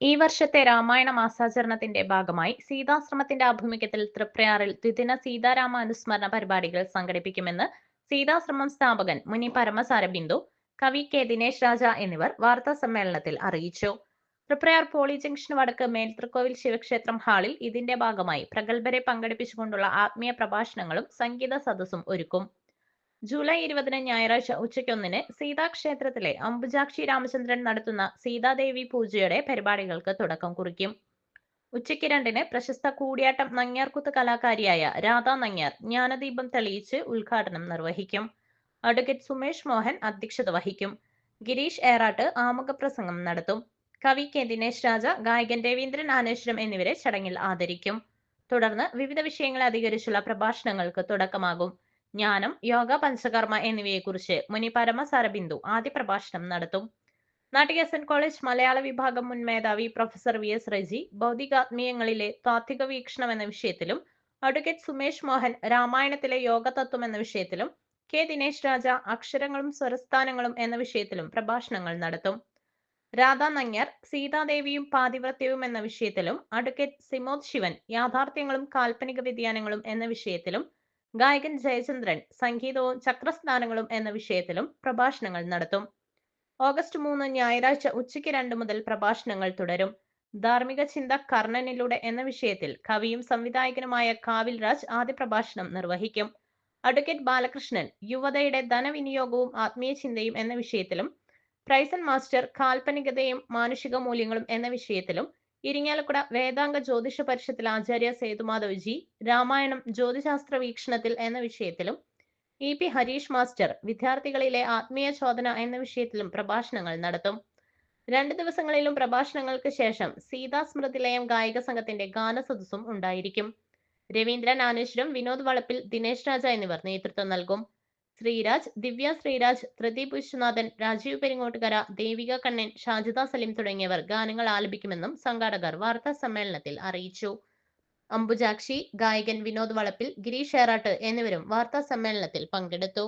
ഈ വർഷത്തെ രാമായണ മാസാചരണത്തിന്റെ ഭാഗമായി സീതാശ്രമത്തിന്റെ ആഭിമുഖ്യത്തിൽ തൃപ്രയാറിൽ ദ്വിദിന സീതാരാമ അനുസ്മരണ പരിപാടികൾ സംഘടിപ്പിക്കുമെന്ന് സീതാശ്രമം സ്ഥാപകൻ മുനി പരമസാര ബിന്ദു കവി കെ ദിനേശ് രാജ എന്നിവർ വാർത്താ സമ്മേളനത്തിൽ അറിയിച്ചു. തൃപ്രയാർ പോളി ജംഗ്ഷൻ വടക്ക് മേൽത്തൃക്കോവിൽ ശിവക്ഷേത്രം ഹാളിൽ ഇതിന്റെ ഭാഗമായി പ്രഗത്ഭരെ പങ്കെടുപ്പിച്ചുകൊണ്ടുള്ള ആത്മീയ പ്രഭാഷണങ്ങളും സംഗീത സദസ്സും ഒരുക്കും. ജൂലൈ ഇരുപതിന് ഞായറാഴ്ച ഉച്ചയ്ക്കൊന്നിന് സീതാക്ഷേത്രത്തിലെ അംബുജാക്ഷി രാമചന്ദ്രൻ നടത്തുന്ന സീതാദേവി പൂജയുടെ പരിപാടികൾക്ക് തുടക്കം കുറിക്കും. ഉച്ചയ്ക്ക് രണ്ടിന് പ്രശസ്ത കൂടിയാട്ടം നങ്ങ്യാർകുത്ത് കലാകാരിയായ രാധാ നങ്ങ്യാർ ജ്ഞാനദീപം തെളിയിച്ച് ഉദ്ഘാടനം നിർവഹിക്കും. അഡ്വക്കേറ്റ് സുമേഷ് മോഹൻ അധ്യക്ഷത വഹിക്കും. ഗിരീഷ് ഏറാട്ട് ആമുഖ പ്രസംഗം നടത്തും. കവി കെ ദിനേശ് രാജ ഗായകൻ രവീന്ദ്രൻ ആനേശ്വരം എന്നിവരെ ചടങ്ങിൽ ആദരിക്കും. തുടർന്ന് വിവിധ വിഷയങ്ങളെ അധികരിച്ചുള്ള പ്രഭാഷണങ്ങൾക്ക് തുടക്കമാകും. ജ്ഞാനം യോഗ പഞ്ചകർമ്മ എന്നിവയെക്കുറിച്ച് മുനി പരമ സരബിന്ദു ആദ്യ പ്രഭാഷണം നടത്തും. നാട്ടിക എസ് കോളേജ് മലയാള വിഭാഗം മുൻ മേധാവി പ്രൊഫസർ വി എസ് റജി ഭൗതികാത്മീയങ്ങളിലെ താത്വിക വീക്ഷണം എന്ന വിഷയത്തിലും അഡ്വക്കേറ്റ് സുമേഷ് മോഹൻ രാമായണത്തിലെ യോഗ തത്വം എന്ന വിഷയത്തിലും കെ ദിനേശ് രാജ അക്ഷരങ്ങളും സ്വരസ്ഥാനങ്ങളും എന്ന വിഷയത്തിലും പ്രഭാഷണങ്ങൾ നടത്തും. രാധാ നങ്ങർ സീതാദേവിയും പാതിവ്രത്യവും എന്ന വിഷയത്തിലും അഡ്വക്കേറ്റ് സിമോദ് ശിവൻ യാഥാർത്ഥ്യങ്ങളും കാൽപ്പനിക വ്യതിയാനങ്ങളും എന്ന വിഷയത്തിലും ഗായകൻ ജയചന്ദ്രൻ സംഗീതവും ചക്രസ്ഥാനങ്ങളും എന്ന വിഷയത്തിലും പ്രഭാഷണങ്ങൾ നടത്തും. ഓഗസ്റ്റ് മൂന്ന് ഞായറാഴ്ച ഉച്ചയ്ക്ക് രണ്ട് മുതൽ പ്രഭാഷണങ്ങൾ തുടരും. ധാർമ്മിക ചിന്ത കർണനിലൂടെ എന്ന വിഷയത്തിൽ കവിയും സംവിധായകനുമായ കാവിൽ രാജ് ആദ്യ പ്രഭാഷണം നിർവഹിക്കും. അഡ്വക്കേറ്റ് ബാലകൃഷ്ണൻ യുവതയുടെ ധനവിനിയോഗവും ആത്മീയ ചിന്തയും എന്ന വിഷയത്തിലും പ്രൈസൺ മാസ്റ്റർ കാൽപ്പനികതയും മാനുഷിക മൂല്യങ്ങളും എന്ന വിഷയത്തിലും ഇരിങ്ങാലക്കുട വേദാംഗ ജ്യോതിഷ പരിഷത്തിൽ ആചാര്യ സേതുമാധവ്ജി രാമായണം ജ്യോതിശാസ്ത്ര വീക്ഷണത്തിൽ എന്ന വിഷയത്തിലും ഇ പി ഹരീഷ് മാസ്റ്റർ വിദ്യാർത്ഥികളിലെ ആത്മീയ ചോദന എന്ന വിഷയത്തിലും പ്രഭാഷണങ്ങൾ നടത്തും. രണ്ട് ദിവസങ്ങളിലും പ്രഭാഷണങ്ങൾക്ക് ശേഷം സീതാ സ്മൃതിലയം ഗായക സംഘത്തിന്റെ ഗാനസദസ്സും ഉണ്ടായിരിക്കും. രവീന്ദ്രൻ ആനേശ്വരം വിനോദ് വളപ്പിൽ ദിനേശ് രാജ എന്നിവർ നേതൃത്വം നൽകും. ശ്രീരാജ് ദിവ്യ ശ്രീരാജ് പ്രദീപ് വിശ്വനാഥൻ രാജീവ് പെരിങ്ങോട്ടുകര ദേവിക കണ്ണൻ ഷാജിദ സലീം തുടങ്ങിയവർ ഗാനങ്ങൾ ആലപിക്കുമെന്നും സംഘാടകർ വാർത്താ സമ്മേളനത്തിൽ അറിയിച്ചു. അംബുജാക്ഷി ഗായകൻ വിനോദ് വളപ്പിൽ ഗിരീഷ് ഏറാട്ട് എന്നിവരും വാർത്താ സമ്മേളനത്തിൽ പങ്കെടുത്തു.